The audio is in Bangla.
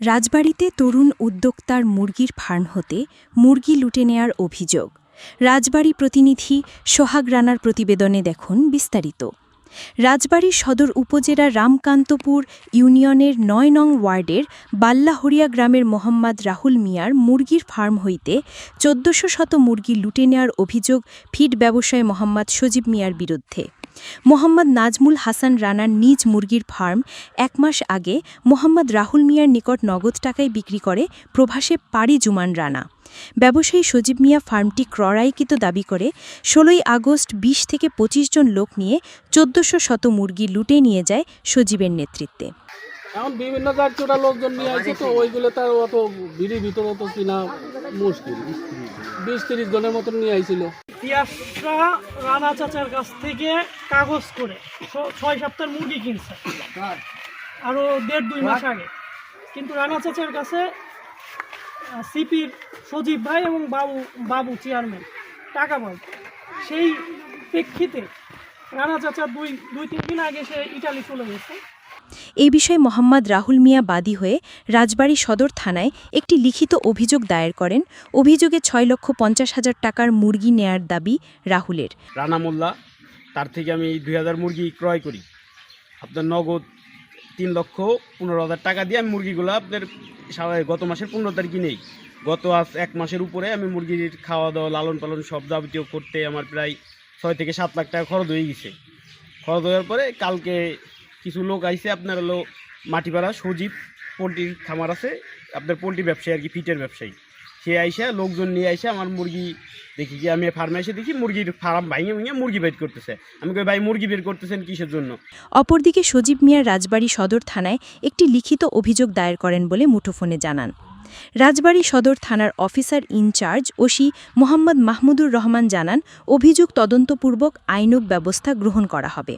রাজবাড়িতে তরুণ উদ্যোক্তার মুরগির ফার্ম হতে মুরগি লুটে নেয়ার অভিযোগ। রাজবাড়ী প্রতিনিধি সোহাগ রানার প্রতিবেদনে দেখুন বিস্তারিত। রাজবাড়ী সদর উপজেলা রামকান্তপুর ইউনিয়নের নয় নং ওয়ার্ডের বাল্লাহরিয়া গ্রামের মোহাম্মদ রাহুল মিয়ার মুরগির ফার্ম হইতে চোদ্দশো শত মুরগি লুটে নেয়ার অভিযোগ ফিড ব্যবসায় মোহাম্মদ সজীব মিয়ার বিরুদ্ধে। মোহাম্মদ নাজমুল হাসান রানার নিজ মুরগির ফার্ম এক মাস আগে মোহাম্মদ রাহুল মিয়ার নিকট নগদ টাকায় বিক্রি করে প্রভাসে পাড়ি জুমান রানা। ব্যবসায়ী সজীব মিয়া ফার্মটি ক্রয়কৃত দাবি করে, ষোলোই আগস্ট ২০ থেকে ২৫ জন লোক নিয়ে চোদ্দশো শত মুরগি লুটে নিয়ে যায় সজীবের নেতৃত্বে। এখন বিভিন্ন জাতীয়টা লোকজন নিয়ে আসে তো, ওইগুলো তার অত ভিড়ির ভিতরে তো কিনা মুশকিল। বিশ তিরিশ জনের মতন নিয়ে আইছিল। পিয়াসা রানা চাচার কাছ থেকে কাগজ করে ছয় সপ্তাহ মুরগি কিনছে। আরও দেড় দুই মাস আগে। কিন্তু রানা চাচার কাছে সিপির সজীব ভাই এবং বাবু বাবু চেয়ারম্যান টাকা পায় সেই প্রেক্ষিতে রানা চাচা দুই দুই তিন দিন আগে সে ইটালি চলে গেছে। এই বিষয়ে মোহাম্মদ রাহুল মিয়া বাদী হয়ে রাজবাড়ী সদর থানায় একটি লিখিত অভিযোগ দায়ের করেন। অভিযোগে ছয় লক্ষ পঞ্চাশ হাজার টাকার মুরগি নেয়ার দাবি রাহুলের। রানা মোল্লা, তার থেকে আমি দুই হাজার মুরগি ক্রয় করি। আপনার নগদ তিন লক্ষ পনেরো হাজার টাকা দিয়ে আমি মুরগিগুলো আপনার গত মাসের পনেরো তারিখে নেই। গত আজ এক মাসের উপরে আমি মুরগির খাওয়া দাওয়া, লালন পালন সব যাবতীয় করতে আমার প্রায় ছয় থেকে সাত লাখ টাকা খরচ হয়ে গেছে। খরচ হওয়ার পরে কালকে কিছু লোক আইছে, আপনার হলো মাটিপাড়া, সজীব পোলট্রির খামার আছে, আপনার পোলট্রি ব্যবসায়ী আর কি, ফিটের ব্যবসায়ী। সে আইসা, লোকজন নিয়ে আইসা, আমার মুরগি দেখি কি, আমি ফার্মে এসে দেখি মুরগির ফার্ম ভাঙে ভেঙে মুরগি বের করতেছে। আমি কই, ভাই, মুরগি বের করতেছেন কিসের জন্য? অপরদিকে সজীব মিয়ার রাজবাড়ী সদর থানায় একটি লিখিত অভিযোগ দায়ের করেন বলে মুঠোফোনে জানান। রাজবাড়ী সদর থানার officer in charge OC Mohammad Mahmudur Rahman জানান, অভিযোগ তদন্তপূর্বক আইনক ব্যবস্থা গ্রহণ করা হবে।